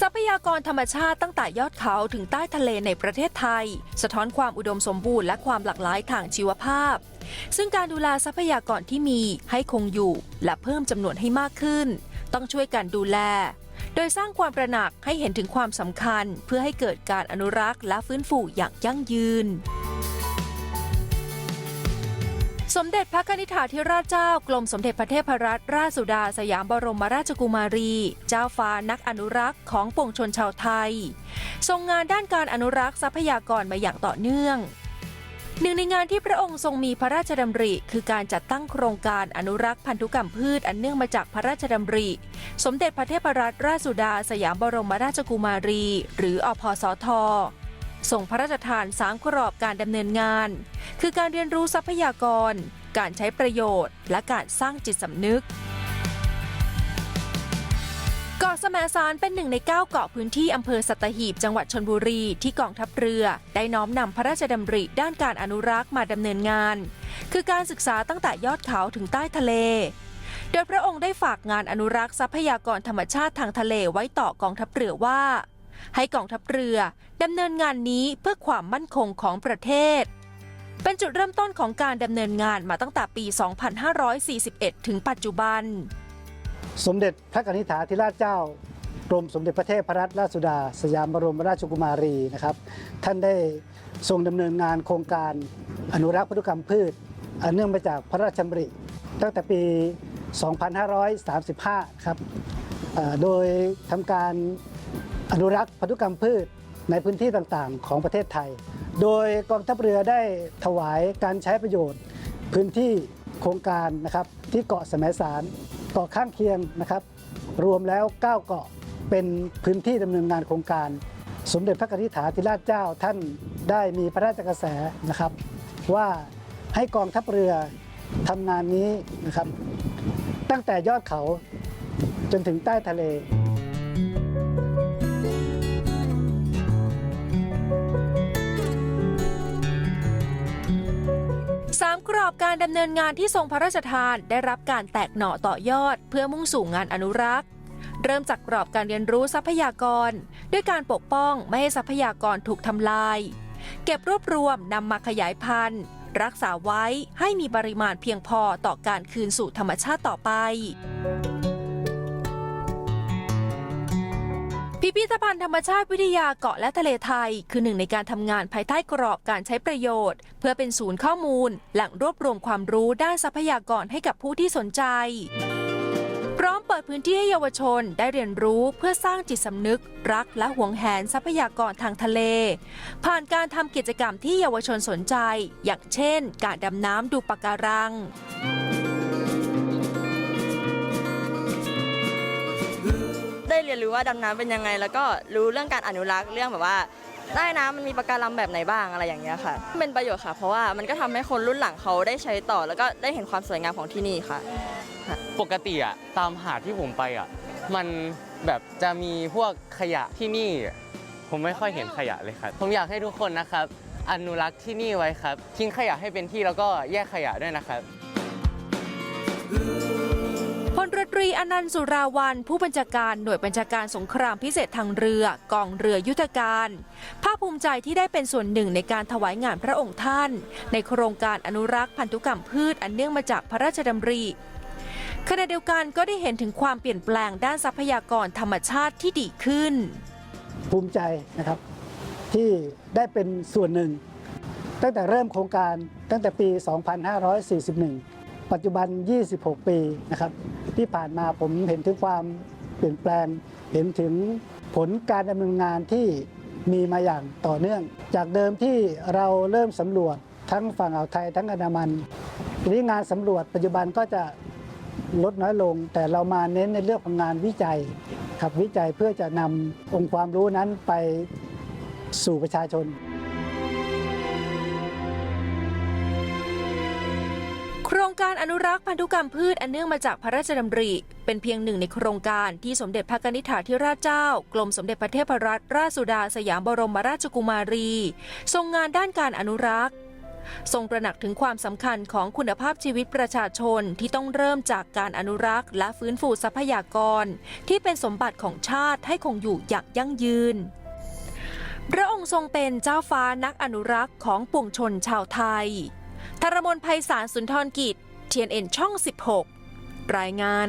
ทรัพยากรธรรมชาติตั้งแต่ยอดเขาถึงใต้ทะเลในประเทศไทย สะท้อนความอุดมสมบูรณ์และความหลากหลายทางชีวภาพ ซึ่งการดูแลทรัพยากรที่มีให้คงอยู่ และเพิ่มจำนวนให้มากขึ้น ต้องช่วยกันดูแล โดยสร้างความประหนักให้เห็นถึงความสำคัญ เพื่อให้เกิดการอนุรักษ์และฟื้นฟูอย่างยั่งยืน สมเด็จพระนิษฐาธิราชเจ้ากรมสมเด็จพระเทพรัตนราชสุดาสยามบรมราชกุมารี เจ้าฟ้านักอนุรักษ์ของปวงชนชาวไทย ทรงงานด้านการอนุรักษ์ทรัพยากรมาอย่างต่อเนื่องหนึ่งในงานที่พระองค์ทรงมีพระราชดำริ คือการจัดตั้งโครงการอนุรักษ์พันธุกรรมพืชอันเนื่องมาจากพระราชดำริ สมเด็จพระเทพรัตนราชสุดาสยามบรมราชกุมารี หรืออพสท ส่งพระราชทานสามกรอบการดำเนินงาน คือการเรียนรู้ทรัพยากร การใช้ประโยชน์ และการสร้างจิตสำนึกเกาะสมสารเป็นหนึ่งใน 9 เกาะพื้นที่อำเภอสัตหีบจังหวัดชนบุรีที่กองทัพเรือ ได้น้อมนำพระราชดำริด้านการอนุรักษ์มาดำเนินงาน คือการศึกษาตั้งแต่ยอดเขาถึงใต้ทะเล โดยพระองค์ได้ฝากงานอนุรักษ์ทรัพยากรธรรมชาติทางทะเลไว้ต่อกองทัพเรือว่า ให้กองทัพเรือดำเนินงานนี้เพื่อความมั่นคงของประเทศ เป็นจุดเริ่มต้นของการดำเนินงานมาตั้งแต่ปี 2541 ถึงปัจจุบัน สมเด็จพระกนิษฐาธิราชเจ้ากรมสมเด็จพระเทพรัตนราชสุดา สยามบรมราชกุมารีนะครับ ท่านได้ทรงดำเนินงานโครงการอนุรักษ์พันธุกรรมพืช อันเนื่องมาจากพระราชดำริ ตั้งแต่ปี 2535 ครับโดยทำการ อนุรักษ์พันธุกรรมพืชในพื้นที่ต่างๆ ของประเทศไทย โดยกองทัพเรือได้ถวายการใช้ประโยชน์ พื้นที่โครงการนะครับที่เกาะแสมสารเกาะข้างเคียงนะครับ รวมแล้ว 9 เกาะเป็นพื้นที่ดำเนินงานโครงการ สมเด็จพระกนิษฐาธิราชเจ้าท่านได้มีพระราชกระแสนะครับ ว่าให้กองทัพเรือทำงานนี้นะครับ ตั้งแต่ยอดเขาจนถึงใต้ทะเล อบการดำเนินงานที่ทรงพระราชทานได้รับการแตกหน่อต่อยอด เพื่อมุ่งสู่งานอนุรักษ์ เริ่มจากกรอบการเรียนรู้ทรัพยากร ด้วยการปกป้องไม่ให้ทรัพยากรถูกทำลาย เก็บรวบรวมนำมาขยายพันธุ์ รักษาไว้ให้มีปริมาณเพียงพอต่อการคืนสู่ธรรมชาติต่อไป พิพิธภัณฑ์ธรรมชาติวิทยาเกาะและทะเลไทย คือหนึ่งในการทำงานภายใต้กรอบการใช้ประโยชน์ เพื่อเป็นศูนย์ข้อมูล แหล่งรวบรวมความรู้ด้านทรัพยากรให้กับผู้ที่สนใจ พร้อมเปิดพื้นที่ให้เยาวชนได้เรียนรู้เพื่อสร้างจิตสำนึก รักและหวงแหนทรัพยากรทางทะเล ผ่านการทำกิจกรรมที่เยาวชนสนใจ อย่างเช่น การดำน้ำดูปะการัง ยนรู้ว่าดำน้ำเป็นยังไง แล้วก็รู้เรื่องการอนุรักษ์เรื่องแบบว่าใต้น้ำมันมีปะการังแบบไหนบ้างอะไรอย่างเงี้ยค่ะ เป็นประโยชน์ค่ะ เพราะว่ามันก็ทำให้คนรุ่นหลังเขาได้ใช้ต่อ แล้วก็ได้เห็นความสวยงามของที่นี่ค่ะ ปกติอะตามหาดที่ผมไปอะมันแบบจะมีพวกขยะที่นี่ ผมไม่ค่อยเห็นขยะเลยครับ ผมอยากให้ทุกคนนะครับ อนุรักษ์ที่นี่ไว้ครับ ทิ้งขยะให้เป็นที่แล้วก็แยกขยะด้วยนะครับพ ลรตรีอนันต์สุราวันผู้บัญชาการหน่วยบัญชาการสงครามพิเศษทางเรือกองเรือยุทธการ ภาคภูมิใจที่ได้เป็นส่วนหนึ่งในการถวายงานพระองค์ท่าน ในโครงการอนุรักษ์พันธุกรรมพืชอันเนื่องมาจากพระราชดำริขณะเดียวกันก็ได้เห็นถึงความเปลี่ยนแปลงด้านทรัพยากรธรรมชาติที่ดีขึ้น ภูมิใจนะครับที่ได้เป็นส่วนหนึ่ง ตั้งแต่เริ่มโครงการตั้งแต่ปี 2541 ปัจจุบัน 26 ปีนะครับที่ผ่านมาผมเห็นถึงความเปลี่ยนแปลง เห็นถึงผลการดำเนินงานที่มีมาอย่างต่อเนื่อง จากเดิมที่เราเริ่มสำรวจทั้งฝั่งอ่าวไทยทั้งอันดามันทีนี้งานสำรวจปัจจุบันก็จะลดน้อยลง แต่เรามาเน้นในเรื่องของงานวิจัยครับวิจัยเพื่อจะนำองค์ความรู้นั้นไปสู่ประชาชน การอนุรักษ์พันธุกรรมพืชอันเนื่องมาจากพระราชดำริ เป็นเพียงหนึ่งในโครงการที่สมเด็จพระนิษฐาธิราชเจ้า กรมสมเด็จพระเทพรัตนราชสุดาสยามบรมราชกุมารี ทรงงานด้านการอนุรักษ์ ทรงตระหนักถึงความสำคัญของคุณภาพชีวิตประชาชนที่ต้องเริ่มจากการอนุรักษ์ และฟื้นฟูทรัพยากร ที่เป็นสมบัติของชาติให้คงอยู่อย่างยั่งยืนพระองค์ทรงเป็นเจ้าฟ้านักอนุรักษ์ของปวงชนชาวไทย รมนภัยสารสุนทรกิจ TNN ช่อง 16 รายงาน